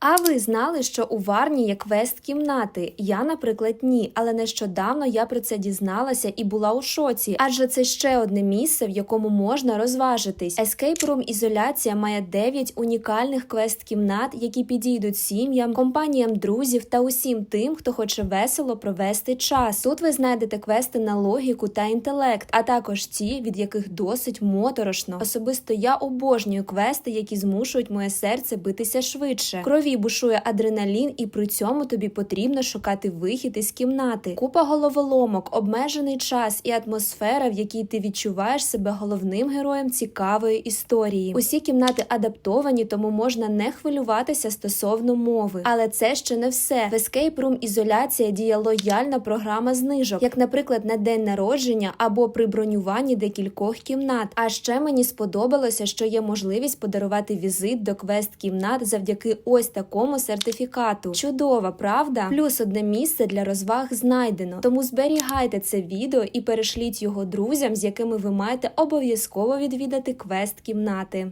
А ви знали, що у Варні є квест-кімнати? Я, наприклад, ні, але нещодавно я про це дізналася і була у шоці, адже це ще одне місце, в якому можна розважитись. Escape Room Ізоляція має 9 унікальних квест-кімнат, які підійдуть сім'ям, компаніям друзів та усім тим, хто хоче весело провести час. Тут ви знайдете квести на логіку та інтелект, а також ті, від яких досить моторошно. Особисто я обожнюю квести, які змушують моє серце битися швидше. В Крові бушує адреналін, і при цьому тобі потрібно шукати вихід із кімнати. Купа головоломок, обмежений час і атмосфера, в якій ти відчуваєш себе головним героєм цікавої історії. Усі кімнати адаптовані, тому можна не хвилюватися стосовно мови. Але це ще не все. В Escape Room ізоляція діє лояльна програма знижок, як, наприклад, на день народження або при бронюванні декількох кімнат. А ще мені сподобалося, що є можливість подарувати візит до квест-кімнат завдяки ось такому сертифікату. Чудова правда? Плюс одне місце для розваг знайдено. Тому зберігайте це відео і перешліть його друзям, з якими ви маєте обов'язково відвідати квест-кімнати.